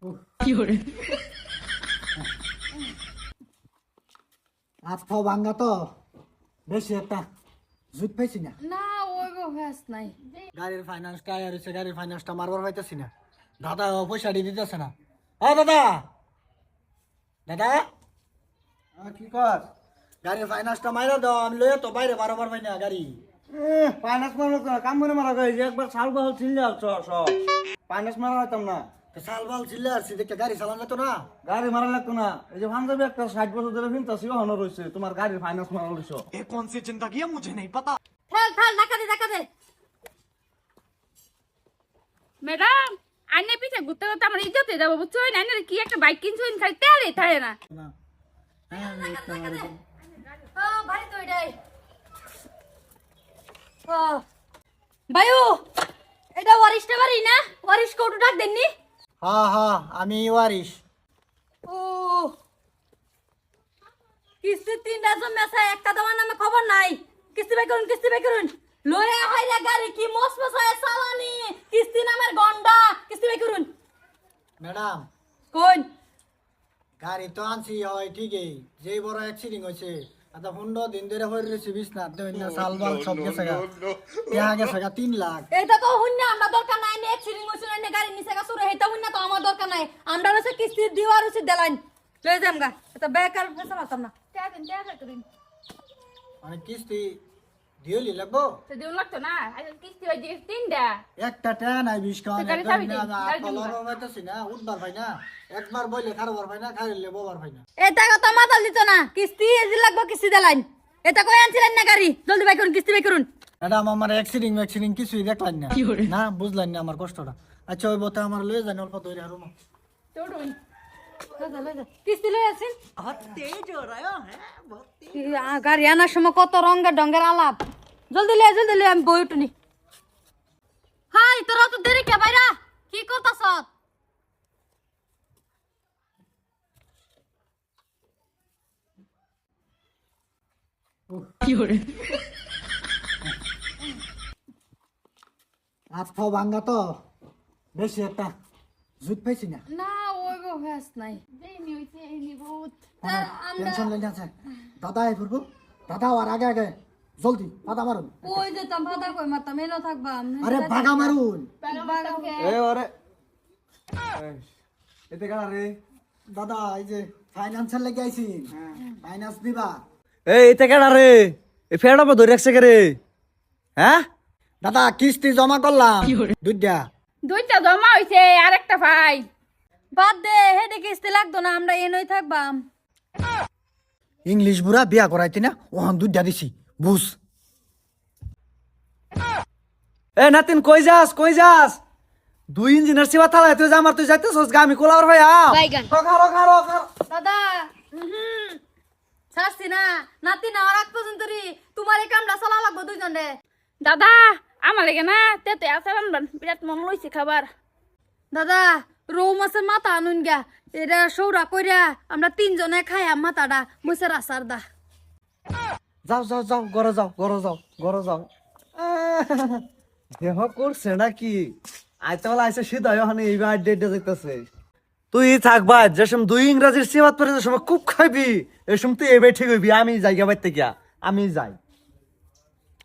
হাত ফাও ভাঙ্গা তো। বেশি একটা জুত পাইছি না। না ওই গো ভ্যাস নাই। গাড়ির ফাইন্যান্স টায়ার হচ্ছে গাড়ির ফাইন্যান্সটা মারবার পাইতেছি না। দাদা ও পয়সা দিয়ে দিতেছে না। ও দাদা! দাদা! কি কর? গাড়ির ফাইন্যান্সটা মাইরা দাও আমি লয়ে তো বাইরে বারবার পাই না গাড়ি। ফাইনান্স মারা কাম করে মারা গেছে একবার সাল বহল ছিল সব ফাইনান্স মারা হইতাম না। গাড়ি চালান যেত না। গাড়ি মারা লাগতো না। এই যে ভাঙ্গবি একটা ষাট বছর ধরে ভিনতা সিও হন রয়েছে। তোমার গাড়ির ফাইন্যান্স মারা রয়েছে। এ কোন সি চিন্তা গিয়ে মুঝে নেই পাতা। ফেল দে দেখা দে। ম্যাডাম আইনে পিছে ঘুরতে ঘুরতে আমার ইজ্জতে যাব বুঝছ? আইনে কি একটা বাইক কিনছো খালি তেলে থাকে না। হ্যাঁ, ও ভাই ভাইও এটা ওয়ারিশটা বাড়ি না? ওয়ারিশ কোটু ডাক দেননি? হ্যাঁ হ্যাঁ আমি ওয়ারিশ। ও কিস্তি তিনটা জমে আছে একটা দেওয়ার নামে খবর নাই। কিস্তি বাই করুন কিস্তি বাই করুন। লয়ে হাইরা গাড়ি কি মস কিস্তি নামের গন্ডা। কিস্তি বাই করুন। ম্যাডাম। কোন গাড়ি তো আনছি হয় ঠিকই। যেই বড় অ্যাক্সিডেন্ট হয়েছে আচ্ছা পনেরো দিন ধরে হয়ে রয়েছে বিছনাথ না সাল বাল সব গেছে গা। দেখা গেছে গা তিন লাখ। এটা তো হুন্না আমরা দরকার নাই নে এক্সিডেন্ট হইছে না গাড়ি নিচে গা সুরে হেটা হুন্না তো দরকার নাই। আমরা রসে কিস্তি দিওয়ার দেলাইন। লয়ে যাম গা। এটা বেকার না। টাকা দেন টাকা মানে কিস্তি দিওলি লাগবো? তো দিউন লাগতো না? আজ কিস্তি হই যে তিনটা। একটা টাকা নাই বিশ তো গাড়ি চাবি দে, গাড়ি দিন। খাওয়ান পাইতেছি না উঠবার পাই না। একবার বইলে খারবার পাই না খাইলে বোবার পাই না। এটা কথা মাথা দিত না। কিস্তি এজি লাগবো কিস্তি দেলাইন। এটা কই আনছিলেন না গাড়ি? জলদি বাই করুন কিস্তি বাই করুন। ম্যাডাম আমার অ্যাক্সিডেন্ট ম্যাক্সিডেন্ট কিছুই দেখলেন না। না বুঝলেন না আমার কষ্টটা। আচ্ছা ওই বতে আমার লয়ে যান অল্প ধরে আর লই আছেন? গাড়ি আনার সময় কত রঙের ডঙ্গের আলাপ। জলদি লে জলদি লে আমি বই উঠুনি। হাই তোরা তো দেরি কে বাইরা কি করতাছ? হাত ফাও ভাঙ্গা তো বেশি একটা জুত পাইছি না। না ওই গো ভ্যাস নাই টেনশন লেগে আছে। দাদা এই ফুরবো দাদা আর আগে আগে জলদি পাতা মারুন। কই যেতাম ভাদা কই মারতাম? এলো থাকবা আরে ভাগা মারুন। এ ওরে এতে কারা রে? দাদা এই যে ফাইন্যান্সের লেগে আইছি। ফাইন্যান্স দিবা। এই এতে কারা রে? এ ফেড়া পা ধরে রাখছে কে রে? হ্যাঁ? দাদা কিস্তি জমা করলাম। দুইটা দুইটা জমা হইছে আর একটা ভাই। বাদ দে হেডে কিস্তি লাগতো না আমরা এনই থাকবাম। ইংলিশ বুড়া বিয়া করাইতি না ওখান দুইটা দিছি বুঝ। এ নাতিন কই যাস কই যাস? দুই ইঞ্জিনের সেবা থালায় তুই আমার তুই যাইতেছস গা আমি কোলার ভাই আ। রখা রখা রখা দাদা হুম ছাড়ছি না। নাতি না আগ পর্যন্ত রি তোমার এই কামটা চালা লাগবো দুইজন। রে দাদা আমার লাগে না তেতে আছে রান্নান বিরাট মন লইছে খাবার। দাদা রৌ মাছের মাথা আনুন গা। এটা সৌরা কইরা আমরা তিনজনে খাই মাথাটা মুসের আসার দা। যাও যাও যাও ঘরে যাও ঘরে যাও ঘরে যাও। আহ, দেহ করছে নাকি? আইতে বলা আইসে সিধা ওখানে এইবার ডেটে যাইতেছে। তুই থাকবা যে সময় দুই ইংরাজির সেবাত পরে যে সময় খুব খাইবি সময় তুই এবার ঠিক হইবি আমি জায়গা বাইতে গিয়া আমি যাই।